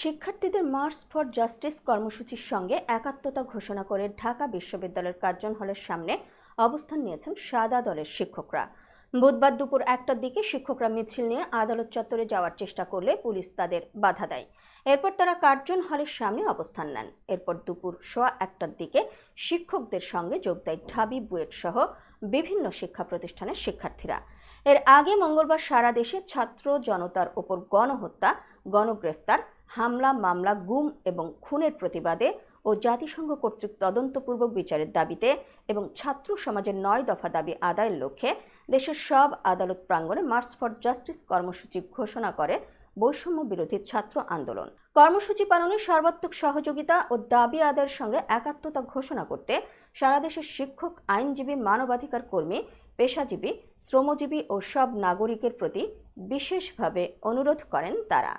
শিক্ষার্থীদের March for justice কর্মসূচির সঙ্গে একাত্মতা ঘোষণা করে ঢাকা বিশ্ববিদ্যালয়ের কার্জন হলের সামনে অবস্থান নিয়েছেন সাদা দলের শিক্ষকরা। বুধবার দুপুর একটার দিকে শিক্ষকরা মিছিল নিয়ে আদালত চত্বরে যাওয়ার চেষ্টা করলে পুলিশ তাদের বাধা দেয়। এরপর তারা কার্জন হলের সামনে অবস্থান নেন। এরপর দুপুর সোয়া একটার দিকে শিক্ষকদের সঙ্গে যোগ দেয় ঢাবি বুয়েট সহ বিভিন্ন শিক্ষা প্রতিষ্ঠানের শিক্ষার্থীরা। এর আগে মঙ্গলবার সারা দেশে ছাত্র জনতার ওপর গণহত্যা, গণগ্রেফতার হামলা, মামলা, গুম এবং খুনের প্রতিবাদে ও জাতিসংঘ কর্তৃক তদন্তপূর্বক বিচারের দাবিতে এবং ছাত্র সমাজের নয় দফা দাবি আদায়ের লক্ষ্যে দেশের সব আদালত প্রাঙ্গণে মার্চ ফর জাস্টিস কর্মসূচি ঘোষণা করে বৈষম্য বিরোধী ছাত্র আন্দোলন। কর্মসূচি পালনে সর্বাত্মক সহযোগিতা ও দাবি আদায়ের সঙ্গে একাত্মতা ঘোষণা করতে সারা দেশের শিক্ষক, আইনজীবী, মানবাধিকার কর্মী, পেশাজীবী, শ্রমজীবী ও সব নাগরিকের প্রতি বিশেষভাবে অনুরোধ করেন তারা।